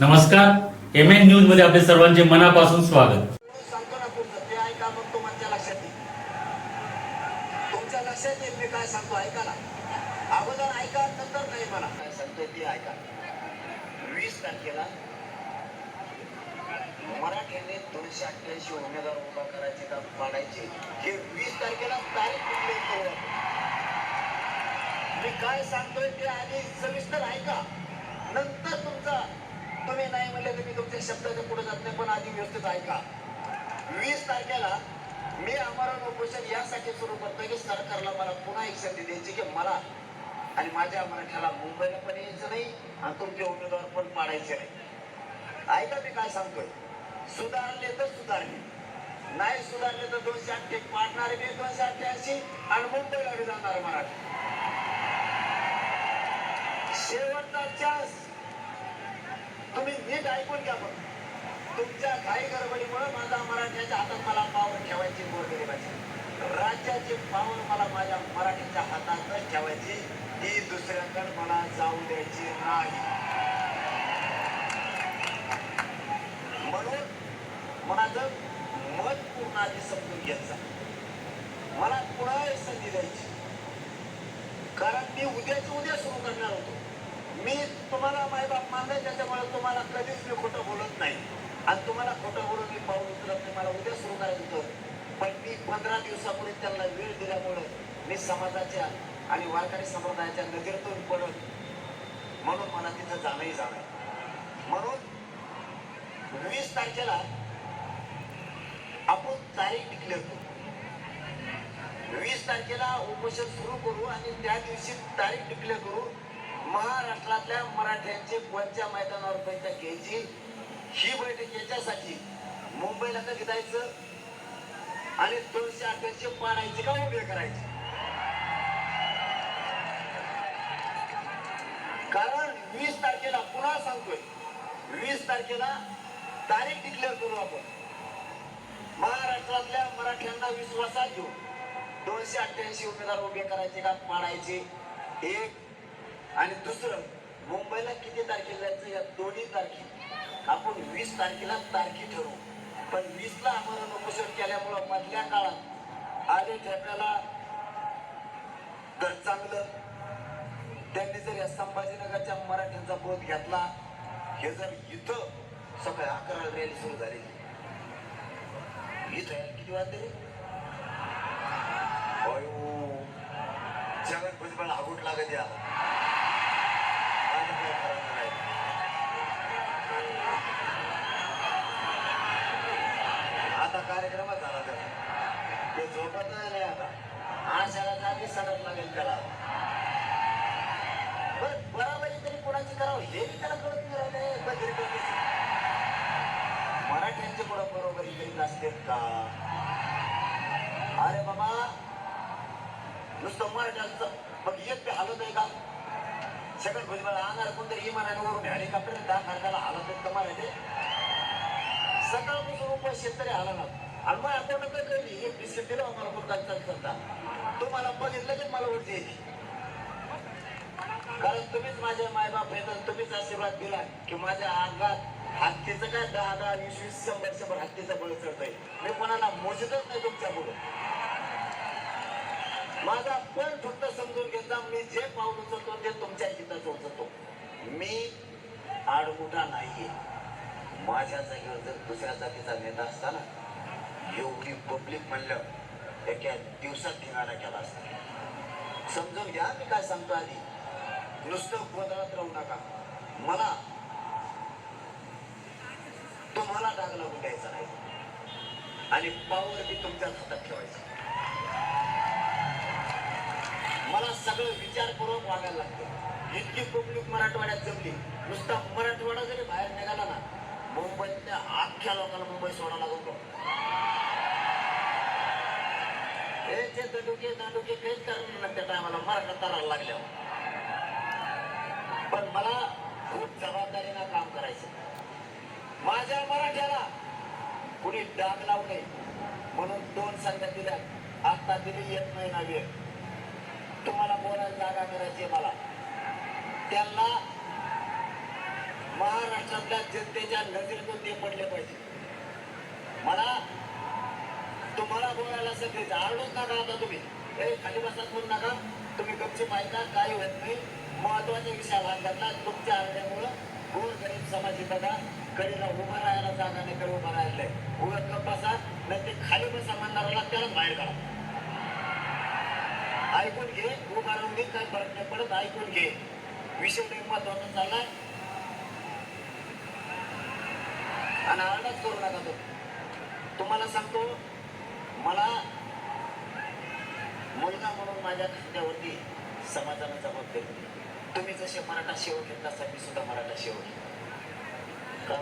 नमस्कार M N न्यूजमध्ये आपले सर्वांचे मनापासून स्वागत. ते ऐका मग तुमच्या लक्षात येईल मी काय सांगतो ऐका ना अगोदर ऐका नंतर नाही मला काय ते ऐका वीस तारखेला दोनशे अठ्ठ्याऐंशी उमेदवार उभा करायचे का पाडायचे हे वीस तारखेला तारीख कुठली मी काय सांगतोय ते आधी सविस्तर ऐका. नंतर तुमचा तुम्ही नाही म्हणले तर मी तुमच्या शब्दाच्या पुढे जात नाही पण आधी व्यवस्थित ऐका. वीस तारखेला मी आमरण उपोषण यासाठी सुरू करतो की सरकारला मला पुन्हा एक संधी द्यायची की मला आणि माझ्या मराठ्याला मुंबईला पण यायचं नाही आणि तुमचे उमेदवार पण पाडायचे नाही. ऐका मी काय सांगतोय. सुधारले तर सुधारले. नाही सुधारले तर दोनशे अठ्ठे पाडणार बी दोनशे अठ्ठ्याऐंशी आणि मुंबईला जाणार मराठी. शेवटचा चान्स तुम्ही नीट ऐकून घ्या पण तुमच्या घाई गडबडीमुळे माझा मराठ्याच्या हातात मला पावर ठेवायची गोरगरिबाची राज्याची पावर मला माझ्या मराठीच्या हातातच ठेवायची. ही दुसऱ्याकडे मला जाऊ द्यायची नाही. म्हणून माझं मत पूर्ण आधी समजून घ्यायचं मला पुन्हा संधी द्यायची. कारण मी उद्याच उद्या सुरू करणार होतो. मी तुम्हाला मायबाप मानले त्याच्यामुळे तुम्हाला कधीच मी खोटं बोलत नाही. आणि तुम्हाला खोटं बोलून मी पाऊल उचलत नाही मला उद्या सुरू करायचं होतं पण मी पंधरा दिवसापूर्वी त्यांना वेळ दिल्यामुळे मी समाजाच्या आणि वारकरी संप्रदायाच्या नजरेतून पडत म्हणून मला तिथं जाणंही जाणं म्हणून वीस तारखेला आपण तारीख डिक्लेअर करू. वीस तारखेला उपोषण सुरू करू आणि त्या दिवशी तारीख डिक्लेअर करू. महाराष्ट्रातल्या मराठ्यांचे कोणत्या मैदानावर बैठक घ्यायची? ही बैठक याच्यासाठी मुंबईला कधी जायचं? आणि दोनशे अठ्ठ्याऐंशी पाडायचे का उभे करायचे? कारण वीस तारखेला पुन्हा सांगतोय. वीस तारखेला तारीख डिक्लेअर करू आपण. महाराष्ट्रातल्या मराठ्यांना विश्वासात घेऊ दोनशे अठ्ठ्याऐंशी उमेदवार उभे करायचे का? पाडायचे. एक आणि दुसरं मुंबईला किती तारखेला जायचं? या दोन्ही तारखे. आपण वीस तारखेला तारखी ठरवू. पण वीसला आम्हाला उपोषण केल्यामुळं मधल्या काळात आले ठेप्याला तर चांगलं. त्यांनी जर या संभाजीनगरच्या मराठ्यांचा बोध घेतला हे जर इथं सकाळी अकरा रॅली सुरू झाली. इथं यायला किती वाजते रे? जगन भुजबळ आगुट लागत या. आशाला सडक लागेल त्याला बरं बराबरी तरी कोणाची करावं? हे त्याला कळत नाही राहिले बरोबरी तरी नसते का? अरे बाबा नुसतं मराठ्यांचं. मग एक बी हालत आहे का? सगळं भुजबळ आणणार कोणतरी इमानावरून हेलिकॉप्टर दहा तारखेला हालत आहेत का मराठी? सकाळपासून उपास शेतकरी आला ना आणि मग आपण कधी कळली? एक बिस्किट मला आम्हाला कोणता करता तुम्हाला बघितलं की मला उठते येते. कारण तुम्हीच माझे मायबाप आहे तर तुम्हीच आशीर्वाद दिला की माझ्या अंगात हत्तीचं काय दहा दहा वीस वीस शंभर शंभर हत्तीचा बळ चढतोय. मी कोणाला मोजतच नाही तुमच्यापुढे. माझा पण फक्त समजून घेता मी जे पाऊल उचलतो ते तुमच्या हिताचं उचलतो. मी आडमुठा नाहीये. माझ्या जागेवर जर दुसऱ्या जातीचा नेता असताना एवढी पब्लिक म्हणलं एका दिवसात धिंगाणा केला असता. समजून घ्या मी काय सांगतो आधी. नुसतं गोंधळात राहू नका. मला तुम्हाला डाग लागून द्यायचा नाही. आणि पावर बी तुमच्याच हातात ठेवायचा. मला सगळं विचारपूर्वक वागायला लागतं. इतकी पब्लिक मराठवाड्यात जमली. नुसता मराठवाडा जरी बाहेर निघाला ना मुंबईतल्या अख्ख्या लोकांना मुंबई सोडायला लागतो हे ते दंडुके दांडुके काहीच कारण नाही टायमाला मराठा तरायला लागल्या पण मला खूप जबाबदारीनं काम करायचं माझ्या मराठ्याला कुणी डाग लावू नये म्हणून दोन संध्या दिल्या आता दिली येत नाही ना वेळ तुम्हाला बोलायला जागा करायची मला त्यांना महाराष्ट्रातल्या जनतेच्या नजरेतून ते पडले पाहिजे मला तुम्हाला बोलायला सगळे आरडूच नका आता तुम्ही. हे खाली बसात म्हणून नका. तुम्ही गपची माहिती काय होत नाही. महत्त्वाच्या विषयाला भाग घातला तुमच्या आरड्यामुळं. गोर गरीब समाज बघा कडीला उभा राहायला जागा नाही कडे उभा राहिलंय उभं गप बसा नाही ते खाली बसा म्हणणाऱ्याला त्याला बाहेर काढा. ऐकून घे उभा राहून घे काय फरक नाही पडत ऐकून घे. विषय नाही महत्त्वाचा चाललाय आणि आरडाच करू नका तो. तुम्हाला सांगतो मला मुलगा म्हणून माझ्या खांद्यावरती समाजानं जबाबदारी दिली. तुम्ही जसे मराठा शेवट घेत तसा मी सुद्धा मराठा शेवट आहे. का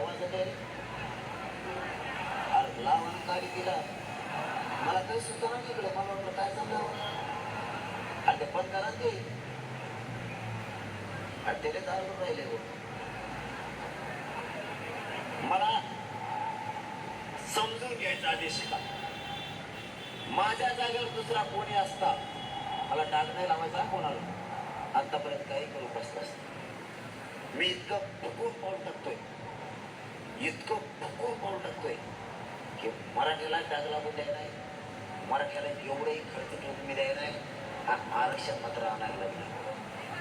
अरे काढी दिला. मला काही सुद्धा नाही तिकडे मला वाटलं काय सांगावं आणि ते पण करा ते. आणि त्याने दारून राहिले हो. मला समजून घ्यायचा आदेश शिका माझ्या जागेवर दुसरा कोणी असता मला डाग नाही लावायचा कोणाला? आतापर्यंत काही करू बसला असतं. मी इतकं फुकून पाऊल टाकतोय. इतकं फुकून पाऊल टाकतोय की मराठीला डाग लागू द्याय नाही मराठ्याला एवढंही खर्च करून मी द्याय नाही हा आरक्षण मात्र आणायला लागलं.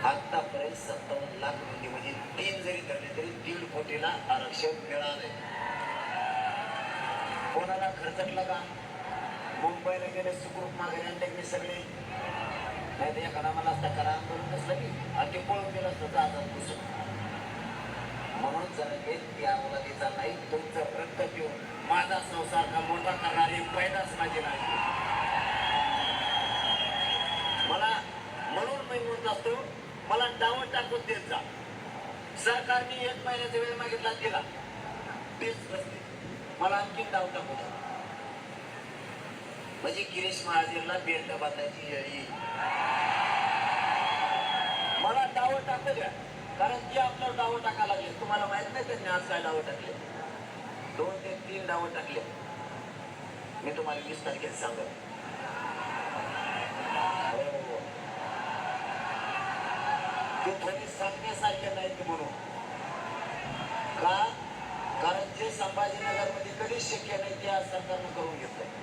आतापर्यंत सत्तावन्न लाख म्हणजे म्हणजे तीन जरी धरले तरी दीड कोटीला आरक्षण मिळालंय. कोणाला खर्चटलं का? मुंबईला गेले सुखरूप मागे आणले मी सगळे. नाही तर एखादा मला असता करा आंदोलन नसलं की आणि ते पळून गेलं असतं जातात पुसून म्हणून जरा हे या मुलाचा नाही तुमचं रक्त पिऊन माझा संसार का मोठा करणारी पैदाच माझी नाही. मला म्हणून मी म्हणत असतो मला डावं टाकून देत जा. सरकारने एक महिन्याचा वेळ मागितला दिला. तेच रस्ते. मला आणखी डाव टाकू जा म्हणजे गिरीश महाजनला बेल्ट बांधायची येईल. मला डावं टाकू द्या. कारण जे आपल्यावर डावं टाकायला लागले तुम्हाला माहीत नाही त्यांनी आज काय डावं टाकले. दोन ते तीन डावं टाकले. मी तुम्हाला वीस तारखेला सांगतो. ते थोडी सांगण्यासारखे नाहीत म्हणून. का? कारण जे संभाजीनगरमध्ये कधीच शक्य नाही ते आज सरकारनं करून घेतलंय.